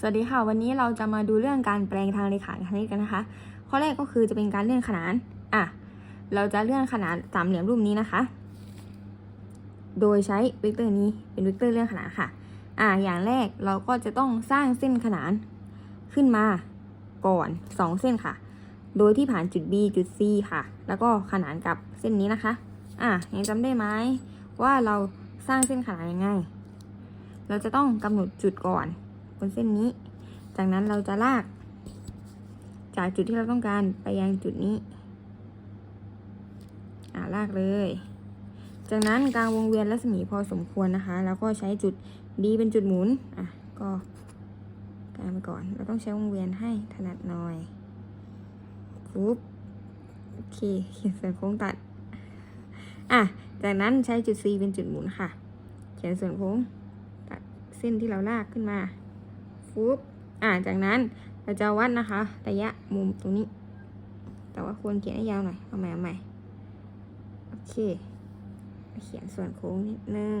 สวัสดีค่ะ วันนี้เราจะมาดูเรื่องการแปลงทางเลขาคณิตกันนะคะ ข้อแรกก็คือจะเป็นการเลื่อนขนานอะเราจะเลื่อนขนานสามเหลี่ยมรูปนี้นะคะ โดยใช้เวกเตอร์นี้เป็นเวกเตอร์เลื่อนขนานค่ะอะอย่างแรกเราก็จะต้องสร้างเส้นขนานขึ้นมาก่อนสองเส้นค่ะ โดยที่ผ่านจุด B จุด C ค่ะ แล้วก็ขนานกับเส้นนี้นะคะอะยังจำได้ไหมว่าเราสร้างเส้นขนานยังไง เราจะต้องกำหนดจุดก่อน บนเส้นนี้ จากนั้นเราจะลาก จากจุดที่เราต้องการไปยังจุดนี้ อ่าลากเลย จากนั้นกลางวงเวียนรัศมีพอสมควรนะคะ แล้วก็ใช้จุด D เป็นจุดหมุน อะ ก็กางไปก่อน เราต้องใช้วงเวียนให้ถนัดหน่อยปุ๊บโอเคเขียนส่วนโค้งตัด อะ จากนั้นใช้จุด C เป็นจุดหมุนค่ะ เขียนส่วนโค้งตัดเส้นที่เราลากขึ้นมา ฟุ๊บอ่าจากนั้นเราจะวัดนะคะ ระยะมุมตรงนี้ แต่ว่าควรเขียนให้ยาวหน่อยเอาใหม่เอาใหม่โอเค เขียนส่วนโค้งนิดนึง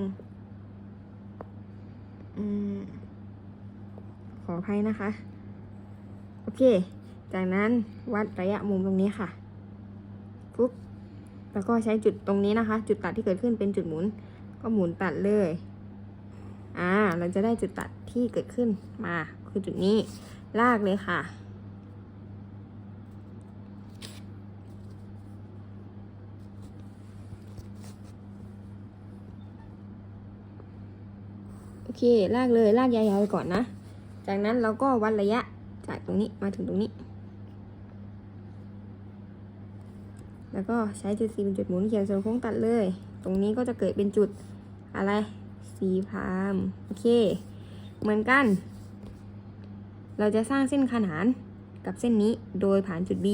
อืมขออภัยนะคะ โอเค จากนั้นวัดระยะมุมตรงนี้ค่ะปุ๊บแล้วก็ใช้จุดตรงนี้นะคะ จุดตัดที่เกิดขึ้นเป็นจุดหมุน ก็หมุนตัดเลย อ่า เราจะได้จุดตัดที่เกิดขึ้นมาคือจุดนี้ ลากเลยค่ะ โอเค ลากเลย ลากยาวๆไปก่อนนะ จากนั้นเราก็วัดระยะจากตรงนี้มาถึงตรงนี้ แล้วก็ใช้จุด C เป็นจุดหมุนเขียนส่วนโค้งตัดเลย ตรงนี้ก็จะเกิดเป็นจุดอะไร C พามโอเค เหมือนกัน เราจะสร้างเส้นขนานกับเส้นนี้โดยผ่านจุด B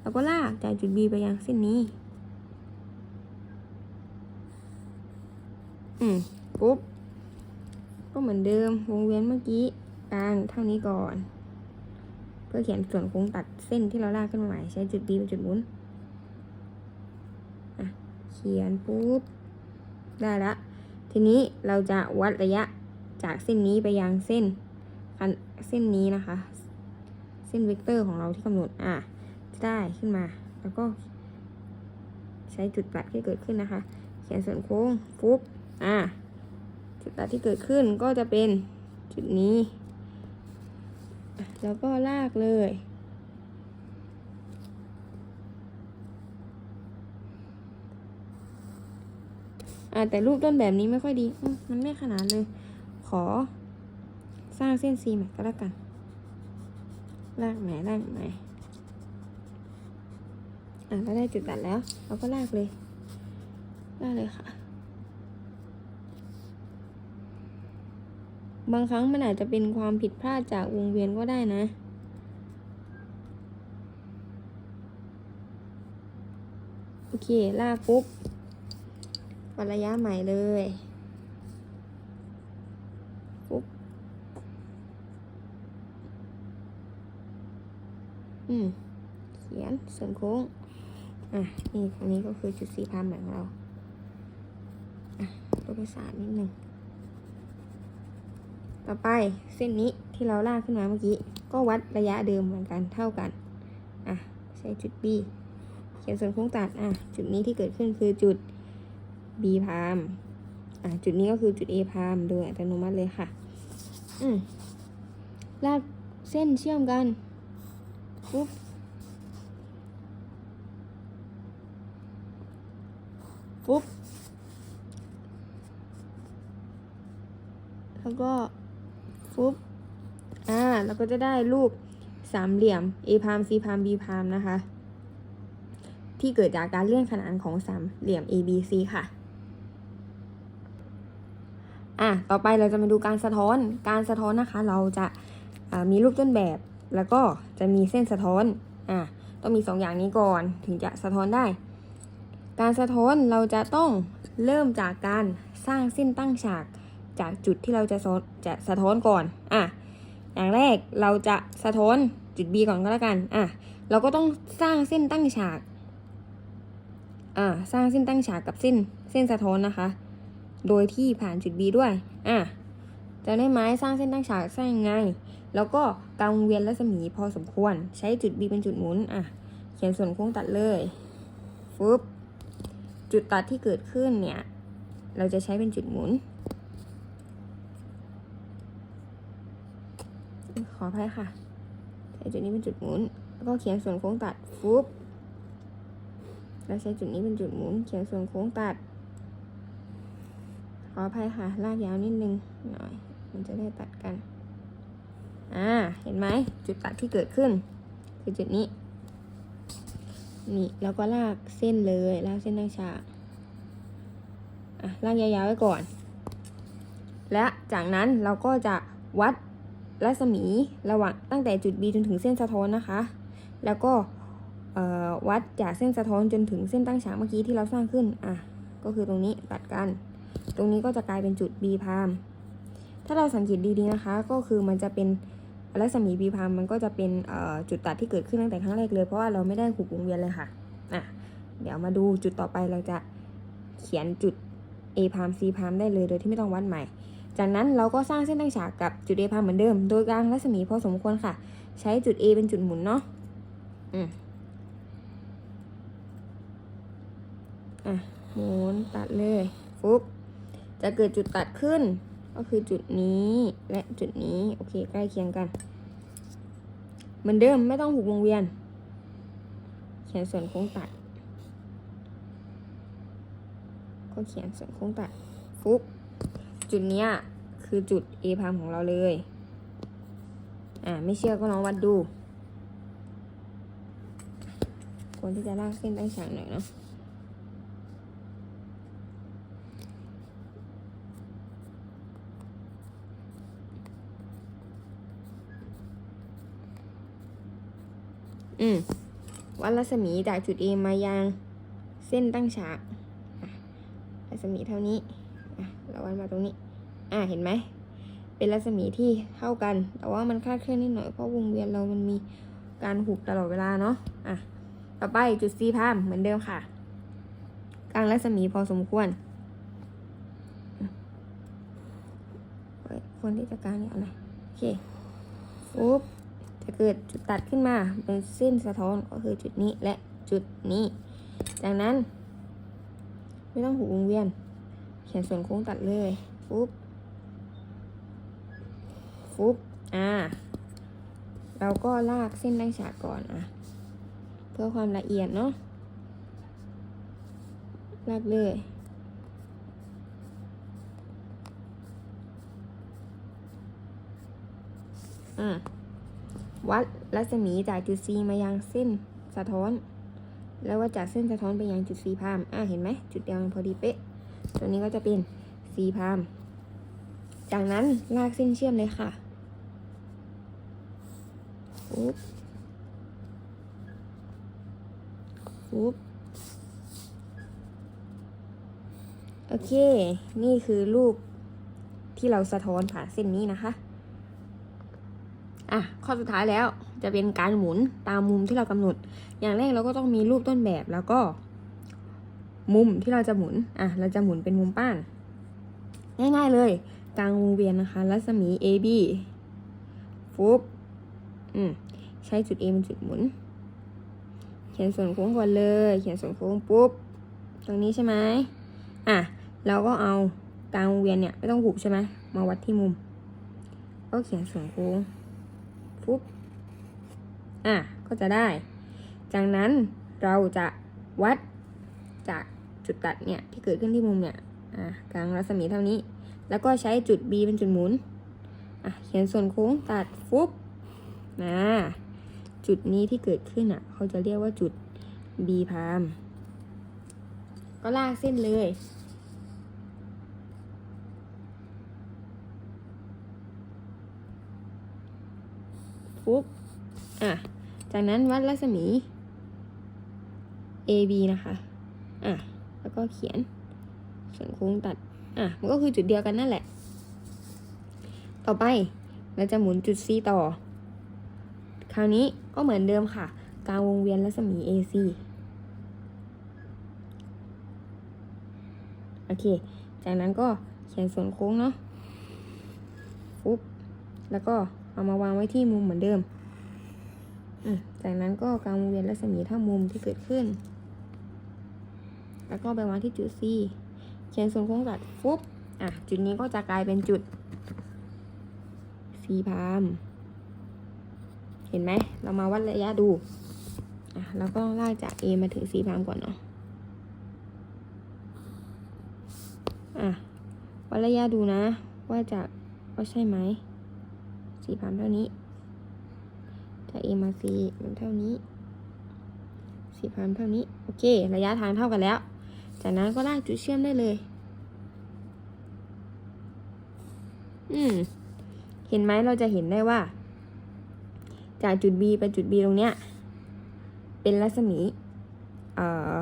แล้วก็ลากจากจุด B ไปยังเส้นนี้ อืมปุ๊บ ก็เหมือนเดิมวงเวียนเมื่อกี้กลางเท่านี้ก่อน เพื่อเขียนส่วนโค้งตัดเส้นที่เราลากขึ้นมาใหม่ใช้จุด B เป็นจุดหมุนอะเขียนปุ๊บ ได้ละ ทีนี้เราจะวัดระยะจากเส้นนี้ไปยังเส้นเส้นนี้นะคะ เส้นเวกเตอร์ของเราที่กำหนดอะได้ขึ้นมา แล้วก็ ใช้จุดตัดที่เกิดขึ้นนะคะ เขียนส่วนโค้งปุ๊บอะจุดตัดที่เกิดขึ้นก็จะเป็นจุดนี้ แล้วก็ลากเลย อ่าแต่รูปต้นแบบนี้ไม่ค่อยดีมันไม่ขนาดเลย ขอ สร้างเส้น C ใหม่ก็แล้วกันลากใหม่ลากใหม่อะเราได้จุดตัดแล้ว เราก็ลากเลยลากเลยค่ะ บางครั้งมันอาจจะเป็นความผิดพลาดจากวงเวียนก็ได้นะโอเค ลากปุ๊บ วัดระยะใหม่เลยปุ๊บอืม เขียนส่วนโค้ง อะ นี่ อันนี้ก็คือจุดสีพามใหม่ของเรา อะตัวประสานนิดหนึ่ง ต่อไปเส้นนี้ที่เราลากขึ้นมาเมื่อกี้ ก็วัดระยะเดิมเหมือนกันเท่ากัน อะ ใช้จุด B เขียนส่วนโค้งตัด อะ จุดนี้ที่เกิดขึ้นคือจุด B พามอะจุดนี้ก็คือจุด A พามโดยอัตโนมัติเลยค่ะ อืมลากเส้นเชื่อมกันปุ๊บปุ๊บ แล้วก็ฟุ๊บ อ่า เราก็จะได้รูปสามเหลี่ยม A พาม C พาม B พามนะคะ ที่เกิดจากการเลื่อนขนานของสามเหลี่ยม A B C ค่ะ อะต่อไปเราจะมาดูการสะท้อน การสะท้อนนะคะ เราจะามีรูปต้นแบบ แล้วก็จะมีเส้นสะท้อน อะต้องมีสองอย่างนี้ก่อนถึงจะสะท้อนได้ การสะท้อนเราจะต้องเริ่มจากการสร้างเส้นตั้งฉากจากจุดที่เราจะสะจะสะท้อนก่อน อะ อย่างแรกเราจะสะท้อนจุด B ก่อนก็แล้วกัน อะ เราก็ต้องสร้างเส้นตั้งฉาก อ่าสร้างเส้นตั้งฉากกับเส้นเส้นสะท้อนนะคะ โดยที่ผ่านจุด B ด้วย อะจะได้ไหมสร้างเส้นตั้งฉากสร้างยังไง แล้วก็กางเวียนรัศมีพอสมควร ใช้จุด B เป็นจุดหมุน อะ เขียนส่วนโค้งตัดเลย ฟึบ จุดตัดที่เกิดขึ้นเนี่ย เราจะใช้เป็นจุดหมุน ขออภัยค่ะ ใช้จุดนี้เป็นจุดหมุน แล้วก็เขียนส่วนโค้งตัด ฟึบแล้วใช้จุดนี้เป็นจุดหมุน เขียนส่วนโค้งตัด ออภัยค่ะ ลากยาวนิดนึงหน่อย มันจะได้ตัดกัน อ่า เห็นไหมจุดตัดที่เกิดขึ้น คือจุดนี้ นี่แล้วก็ลากเส้นเลย ลากเส้นตั้งฉาก อะ ลากยาวๆไว้ก่อน และจากนั้นเราก็จะวัดรัศมีระหว่างตั้งแต่จุด B จนถึงเส้นสะท้อนนะคะ แล้วก็วัดจากเส้นสะท้อนจนถึงเส้นตั้งฉากเมื่อกี้ที่เราสร้างขึ้น อะ ก็คือตรงนี้ตัดกัน ตรงนี้ก็จะกลายเป็นจุด B พามถ้าเราสังเกตดีๆนะคะ ก็คือมันจะเป็นรัศมี B พามมันก็จะเป็นจุดตัดที่เกิดขึ้นตั้งแต่ครั้งแรกเลยเพราะว่าเราไม่ได้หุบวงเวียนเลยค่ะอะ เดี๋ยวมาดูจุดต่อไปเราจะเขียนจุด A พาม C พามได้เลยโดยที่ไม่ต้องวัดใหม่ จากนั้นเราก็สร้างเส้นตั้งฉากกับจุด A พามเหมือนเดิม โดยกลางรัศมีพอสมควรค่ะ ใช้จุด A เป็นจุดหมุนเนาะอืมอะหมุนตัดเลยฟุ๊บ จะเกิดจุดตัดขึ้น ก็คือจุดนี้และจุดนี้ โอเค ใกล้เคียงกัน เหมือนเดิมไม่ต้องหุบวงเวียนเขียนส่วนโค้งตัด ก็เขียนส่วนโค้งตัดฟุบจุดเนี้ยคือจุด A พามของเราเลย อ่า ไม่เชื่อก็ลองวัดดู ควรที่จะลากเส้นตั้งฉากหน่อยเนาะ อืมวัดรัศมีจากจุด A มายังเส้นตั้งฉากรัศมีเท่านี้เราวัดมาตรงนี้ อะเห็นไหม เป็นรัศมีที่เท่ากัน แต่ว่ามันคลาดเคลื่อนนิดหน่อย เพราะวงเวียนเรามันมีการหุบตลอดเวลาเนาะ อะ ต่อไปจุด C พามเหมือนเดิมค่ะ กลางรัศมีพอสมควรเฮ้ยควรที่จะกลางเนี่ยเอาหนโอเคปุ๊บ จะเกิดจุดตัดขึ้นมาเป็นเส้นสะท้อนก็คือจุดนี้และจุดนี้ จากนั้น ไม่ต้องหูวงเวียน เขียนส่วนโค้งตัดเลยฟุบฟุบอ่าเราก็ลากเส้นตั้งฉากก่อนอะ เพื่อความละเอียดเนาะลากเลยอืม วัดรัศมีจากจุด C มายังเส้นสะท้อน แล้วว่าจากเส้นสะท้อนไปยังจุด C พามอะเห็นไหมจุดเดียวกันพอดีเป๊ะ ตัวนี้ก็จะเป็น C พามจากนั้นลากเส้นเชื่อมเลยค่ะปุ๊บปุ๊บโอเค นี่คือรูปที่เราสะท้อนผ่านเส้นนี้นะคะ อะข้อสุดท้ายแล้วจะเป็นการหมุนตามมุมที่เรากำหนด อย่างแรกเราก็ต้องมีรูปต้นแบบแล้วก็ มุมที่เราจะหมุนอะเราจะหมุนเป็นมุมป้านง่ายๆเลยกลางวงเวียนนะคะ รัศมี AB ฟุบอืมใช้จุด A เป็นจุดหมุน เขียนส่วนโค้งก่อนเลย เขียนส่วนโค้งปุ๊บ ตรงนี้ใช่ไหมอะเราก็เอากลางวงเวียนเนี่ยไม่ต้องหุบใช่ไหมมาวัดที่มุม ก็เขียนส่วนโค้ง ฟุบอะ ก็จะได้ จากนั้นเราจะวัดจากจุดตัดเนี่ยที่เกิดขึ้นที่มุมเนี่ย อะกลางรัศมีเท่านี้ แล้วก็ใช้จุด B เป็นจุดหมุน อะ เขียนส่วนโค้งตัดฟุบนะจุดนี้ที่เกิดขึ้นอะ เขาจะเรียกว่าจุด B พามก็ลากเส้นเลย ฟุบอะ จากนั้นวัดรัศมี AB นะคะ อะ แล้วก็เขียน ส่วนโค้งตัด อะ มันก็คือจุดเดียวกันนั่นแหละ ต่อไปเราจะหมุนจุด C ต่อ คราวนี้ก็เหมือนเดิมค่ะ กลางวงเวียนรัศมี AC โอเค จากนั้นก็เขียนส่วนโค้งเนาะฟุบแล้วก็ เอามาวางไว้ที่มุมเหมือนเดิมอืมจากนั้นก็กางวงเวียนรัศมีเท่ามุมที่เกิดขึ้น แล้วก็ไปวางที่จุด C เขียนส่วนโค้งตัดฟุบอะ จุดนี้ก็จะกลายเป็นจุด C พามเห็นไหม เรามาวัดระยะดู อะ แล้วก็ลากจาก A มาถึง C พามก่อนเนาะ อะ วัดระยะดูนะ ว่าจากว่าใช่ไหม C พามเท่านี้จาก A มา C มันเท่านี้ C พามเท่านี้ โอเค ระยะทางเท่ากันแล้ว จากนั้นก็ลากจุดเชื่อมได้เลย อืม เห็นไหมเราจะเห็นได้ว่า จากจุด B ไปจุด B ตรงเนี้ย เป็นรัศมี เอ่อ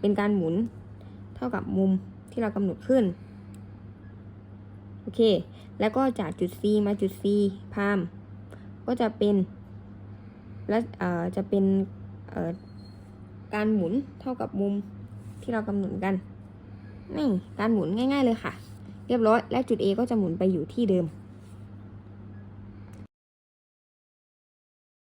เป็นการหมุนเท่ากับมุมที่เรากำหนดขึ้น โอเค แล้วก็จากจุด C มาจุด C พาม ก็จะเป็น และเอ่อจะเป็นเอ่อการหมุนเท่ากับมุมที่เรากำหนดกัน นี่ การหมุนง่าย ๆเลยค่ะ เรียบร้อย และจุด A ก็จะหมุนไปอยู่ที่เดิม